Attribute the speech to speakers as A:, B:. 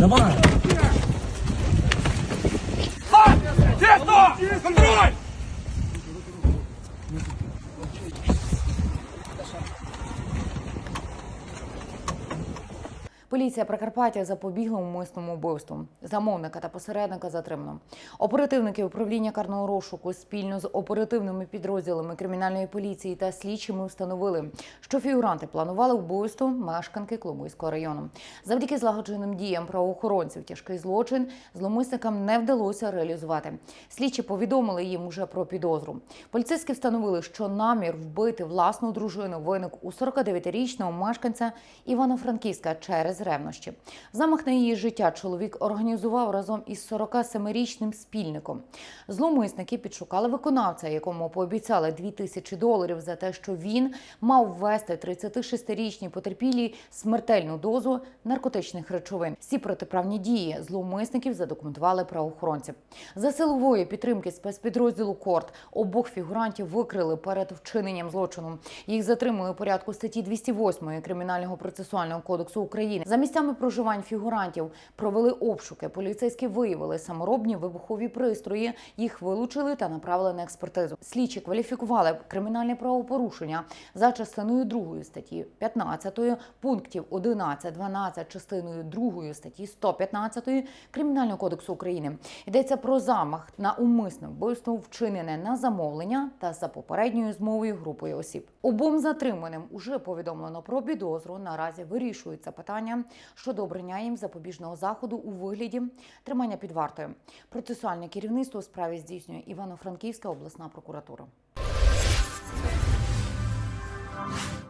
A: Давай!
B: Контроль!
C: Поліція Прикарпаття запобігла умисному вбивству. Замовника та посередника затримано. Оперативники управління карного розшуку спільно з оперативними підрозділами кримінальної поліції та слідчими встановили, що фігуранти планували вбивство мешканки Коломийського району. Завдяки злагодженим діям правоохоронців тяжкий злочин зловмисникам не вдалося реалізувати. Слідчі повідомили їм уже про підозру. Поліцейські встановили, що намір вбити власну дружину виник у 49-річного мешканця Івано-Франківська через ревнощі. Замах на її життя чоловік організував разом із 47-річним спільником. Зловмисники підшукали виконавця, якому пообіцяли 2 тисячі доларів за те, що він мав ввести 36-річній потерпілій смертельну дозу наркотичних речовин. Всі протиправні дії зловмисників задокументували правоохоронці. За силової підтримки спецпідрозділу Корт обох фігурантів викрили перед вчиненням злочину. Їх затримали у порядку статті 208 Кримінального процесуального кодексу України. За місцями проживань фігурантів провели обшуки. Поліцейські виявили саморобні вибухові пристрої. Їх вилучили та направили на експертизу. Слідчі кваліфікували кримінальне правопорушення за частиною 2 статті 15 пунктів 11, 12 частиною 2 статті 115 Кримінального кодексу України. Йдеться про замах на умисне вбивство, вчинене на замовлення та за попередньою змовою групою осіб. Обом затриманим уже повідомлено про підозру. Наразі вирішується питання щодо обрання їм запобіжного заходу у вигляді тримання під вартою. Процесуальне керівництво у справі здійснює Івано-Франківська обласна прокуратура.